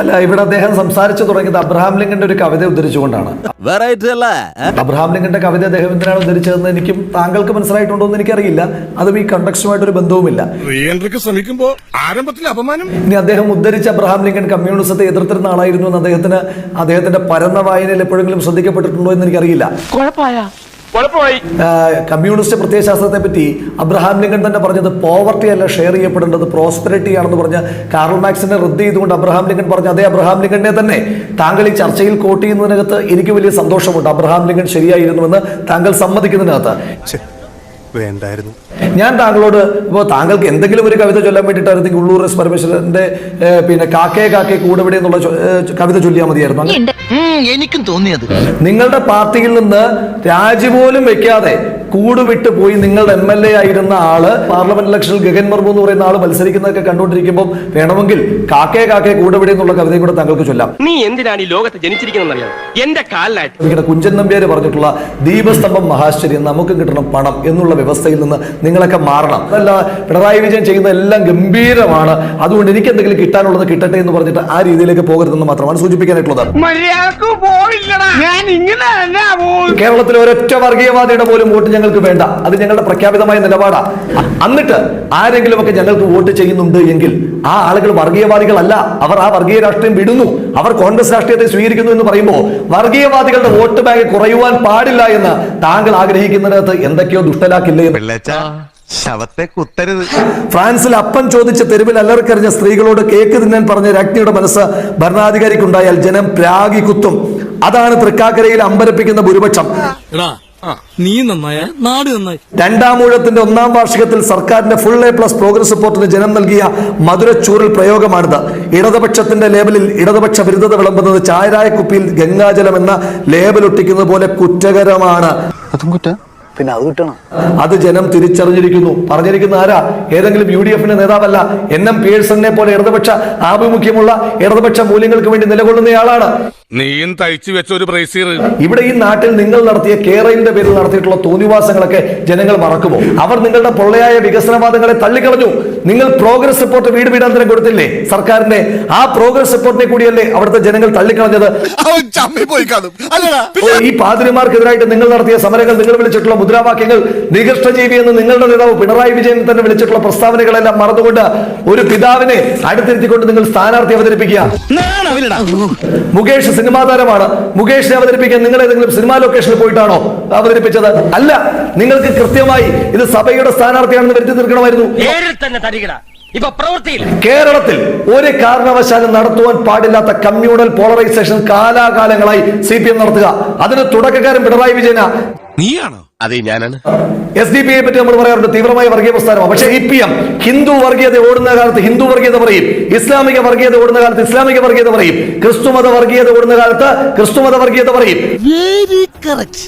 അല്ല ഇവിടെ അദ്ദേഹം സംസാരിച്ചു തുടങ്ങിയത് അബ്രഹാം ലിങ്കന്റെ ഒരു കവിത ഉദ്ധരിച്ചുകൊണ്ടാണ്. വെറൈറ്റി അല്ലേ അബ്രഹാം ലിങ്കന്റെ കവിത അദ്ദേഹം എന്തിനാണ് ഉദ്ധരിച്ചതെന്ന് എനിക്കും താങ്കൾക്ക് മനസ്സിലായിട്ടുണ്ടോ എന്ന് എനിക്കറിയില്ല. അതും ഈ കണ്ടക്സ്റ്റുമായിട്ടൊരു ബന്ധവുമില്ല. റീ എൻട്രിക്ക് ശ്രമിക്കുമ്പോ ആരംഭത്തിൽ അപമാനം? ഇനി അദ്ദേഹം ഉദ്ധരിച്ച അബ്രഹാം ലിങ്കൻ കമ്മ്യൂണിസത്തെ എതിർത്തിരുന്ന ആളായിരുന്നു എന്ന് അദ്ദേഹത്തിന് അദ്ദേഹത്തിന്റെ പരന്ന വായനയിൽ എപ്പോഴെങ്കിലും ശ്രദ്ധിക്കപ്പെട്ടിട്ടുണ്ടോ എന്ന് എനിക്കറിയില്ല. കമ്മ്യൂണിസ്റ്റ് പ്രത്യയശാസ്ത്രത്തെ പറ്റി അബ്രഹാം ലിങ്കൻ തന്നെ പറഞ്ഞത് പോവർട്ടി അല്ല ഷെയർ ചെയ്യപ്പെടേണ്ടത് പ്രോസ്പെരിറ്റി ആണെന്ന് പറഞ്ഞ കാർൾ മാക്സിനെ റദ്ദ് ചെയ്തുകൊണ്ട് അബ്രഹാം ലിങ്കൻ പറഞ്ഞു അതേ അബ്രഹാം ലിങ്കനെ തന്നെ താങ്കൾ ഈ ചർച്ചയിൽ കോട്ട് ചെയ്യുന്നതിനകത്ത് എനിക്ക് വലിയ സന്തോഷമുണ്ട്. അബ്രഹാം ലിങ്കൻ ശരിയായിരുന്നുവെന്ന് താങ്കൾ സമ്മതിക്കുന്നതിനകത്ത്. വേണ്ടായിരുന്നു. ഞാൻ താങ്കളോട് ഇപ്പോൾ താങ്കൾക്ക് എന്തെങ്കിലും ഒരു കവിത ചൊല്ലാൻ വേണ്ടിയിട്ടായിരുന്നെങ്കിൽ ഉള്ളൂർ എസ് പരമേശ്വരന്റെ പിന്നെ കാക്കേ കാക്കേ കൂടെവിടെ എന്നുള്ള കവിത ചൊല്ലിയാൽ മതിയായിരുന്നു. എനിക്കും തോന്നിയത്. നിങ്ങളുടെ പാർട്ടിയിൽ നിന്ന് രാജി പോലും വെക്കാതെ കൂടുവിട്ട് പോയി നിങ്ങളുടെ എം എൽ എ ആയിരുന്ന ആൾ പാർലമെന്റ് ഇലക്ഷനിൽ ഗഗൻ മർമു എന്ന് പറയുന്ന ആൾ മത്സരിക്കുന്നതൊക്കെ കണ്ടുകൊണ്ടിരിക്കുമ്പോൾ വേണമെങ്കിൽ കാക്കേ കാക്കേ കൂടെവിടെ എന്നുള്ള കവിതയും കൂടെ താങ്കൾക്ക് ചൊല്ലാം. നീ എന്തിനാണ് ഈ ലോകത്ത് ജനിച്ചിരിക്കുന്നത് എന്റെ കാലിലായിട്ട് കുഞ്ചൻ നമ്പ്യാര് പറഞ്ഞിട്ടുള്ള ദീപസ്തംഭം മഹാശ്ചര്യം നമുക്ക് കിട്ടണം പണം എന്നുള്ള വ്യവസ്ഥയിൽ നിന്ന് നിങ്ങളൊക്കെ മാറണം. അതല്ല പിണറായി വിജയൻ ചെയ്യുന്ന എല്ലാം ഗംഭീരമാണ്. അതുകൊണ്ട് എനിക്ക് എന്തെങ്കിലും കിട്ടാനുള്ളത് കിട്ടട്ടെ എന്ന് പറഞ്ഞിട്ട് ആ രീതിയിലേക്ക് പോകരുതെന്ന് മാത്രമാണ് സൂചിപ്പിക്കാനായിട്ടുള്ളത്. കേരളത്തിലെ ഒരൊറ്റ വർഗീയവാദിയുടെ പോലും വോട്ട് ഞങ്ങൾക്ക് വേണ്ട. അത് ഞങ്ങളുടെ പ്രഖ്യാപിതമായ നിലപാടാണ് എന്നിട്ട് ആരെങ്കിലും ഒക്കെ ഞങ്ങൾക്ക് വോട്ട് ചെയ്യുന്നുണ്ട് എങ്കിൽ ആ ആളുകൾ വർഗീയവാദികളല്ല. അവർ ആ വർഗീയ രാഷ്ട്രീയം വിടുന്നു. അവർ കോൺഗ്രസ് രാഷ്ട്രീയത്തെ സ്വീകരിക്കുന്നു എന്ന് പറയുമ്പോൾ വർഗീയവാദികളുടെ വോട്ട് ബാങ്ക് കുറയുവാൻ പാടില്ല എന്ന് താങ്കൾ ആഗ്രഹിക്കുന്നതിനകത്ത് എന്തൊക്കെയോ ദുഷ്ടലാക്കില്ലേ ശവത്തെ കുത്തരുത്. ഫ്രാൻസിൽ അപ്പൻ ചോദിച്ച തെരുവിൽ അല്ലറക്കറിഞ്ഞ സ്ത്രീകളോട് കേക്ക് തിന്നാൻ പറഞ്ഞ രാജ്ഞിയുടെ മനസ്സ് ഭരണാധികാരിക്കുണ്ടായാൽ ജനം പ്രാഗി കുത്തും. അതാണ് തൃക്കാക്കരയിൽ അമ്പരപ്പിക്കുന്ന ഭൂരിപക്ഷം. നീ നന്നായ. നാട് നന്നായി. രണ്ടാമൂഴത്തിന്റെ ഒന്നാം വാർഷികത്തിൽ സർക്കാരിന്റെ ഫുൾ എ പ്ലസ് പ്രോഗ്രസ് റിപ്പോർട്ടിന് ജനം നൽകിയ മധുരച്ചൂറിൽ പ്രയോഗമാണിത്. ഇടതുപക്ഷത്തിന്റെ ലേബലിൽ ഇടതുപക്ഷ വിരുദ്ധത വിളമ്പുന്നത് ചായരായ കുപ്പിയിൽ ഗംഗാജലം എന്ന ലേബൽ ഒട്ടിക്കുന്നത് പോലെ കുറ്റകരമാണ്. അതും കുറ്റ? പിന്നെ അത് കിട്ടണം. അത് ജനം തിരിച്ചറിഞ്ഞിരിക്കുന്നു. പറഞ്ഞിരിക്കുന്ന ആരാ? ഏതെങ്കിലും യു ഡി എഫിന്റെ നേതാവല്ല. എൻ എം പിയേഴ്സണിനെ പോലെ ഇടതുപക്ഷ ആഭിമുഖ്യമുള്ള ഇടതുപക്ഷ മൂല്യങ്ങൾക്ക് വേണ്ടി നിലകൊള്ളുന്നയാളാണ്. നീയും തയ്ച്ചു വെച്ച ഒരു ബ്രേസീർ ഇവിടെ ഈ നാട്ടിൽ നിങ്ങൾ നടത്തിയ കേരളിന്റെ പേരിൽ നടത്തിയിട്ടുള്ള തോന്നിവാസങ്ങളൊക്കെ ജനങ്ങൾ മറക്കുമോ? അവർ നിങ്ങളുടെ പൊള്ളയായ വികസനവാദങ്ങളെ തള്ളിക്കളഞ്ഞു. നിങ്ങൾ പ്രോഗ്രസ് റിപ്പോർട്ട് വീട് വീടാന്തരം കൊടുത്തില്ലേ? സർക്കാരിന്റെ ആ പ്രോഗ്രസ് റിപ്പോർട്ടിനെ കൂടിയല്ലേ അവിടുത്തെ ജനങ്ങൾ തള്ളിക്കളഞ്ഞത്? ഈ പാതിരിമാർക്കെതിരായിട്ട് നിങ്ങൾ നടത്തിയ സമരങ്ങൾ നിങ്ങൾ വിളിച്ചിട്ടുള്ള മുദ്രാവാക്യങ്ങൾ നികൃഷ്ടജീവി എന്ന് നിങ്ങളുടെ നേതാവ് പിണറായി വിജയൻ തന്നെ വിളിച്ചിട്ടുള്ള പ്രസ്താവനകളെല്ലാം മറന്നുകൊണ്ട് ഒരു പിതാവിനെ അടുത്തിരുത്തിക്കൊണ്ട് നിങ്ങൾ സ്ഥാനാർത്ഥി അവതരിപ്പിക്കുക. മുകേഷ് സിനിമാ താരമാണ് മുകേഷിനെ അവതരിപ്പിക്കാൻ നിങ്ങൾ ഏതെങ്കിലും സിനിമാ ലൊക്കേഷനിൽ പോയിട്ടാണോ അവതരിപ്പിച്ചത്? അല്ല നിങ്ങൾക്ക് കൃത്യമായി ഇത് സഭയുടെ സ്ഥാനാർത്ഥിയാണെന്ന് വരുത്തി തീർക്കണമായിരുന്നു. ഇപ്പൊ പ്രവൃത്തിയിൽ കേരളത്തിൽ ഒരു കാരണവശാലും നടത്തുവാൻ പാടില്ലാത്ത കമ്മ്യൂണൽ പോളറൈസേഷൻ കാലാകാലങ്ങളായി സി പി എം നടത്തുക. അതിന് തുടക്കക്കാരൻ പിണറായി വിജയന. നീയാണോ? അതെ ഞാനാണ്. എസ് ഡി പി പറ്റി നമ്മൾ പറയാറുണ്ട് തീവ്രമായ വർഗീയ പ്രസ്ഥാനമാണ്. പക്ഷേ ഇ പി എം ഹിന്ദു വർഗീയത ഓടുന്ന കാലത്ത് ഹിന്ദു വർഗീയത പറയും ഇസ്ലാമിക വർഗീയത ഓടുന്ന കാലത്ത് ഇസ്ലാമിക വർഗീയത പറയും ക്രിസ്തുമത വർഗീയത ഓടുന്ന കാലത്ത് ക്രിസ്തുമത വർഗീയത പറയും. Very correct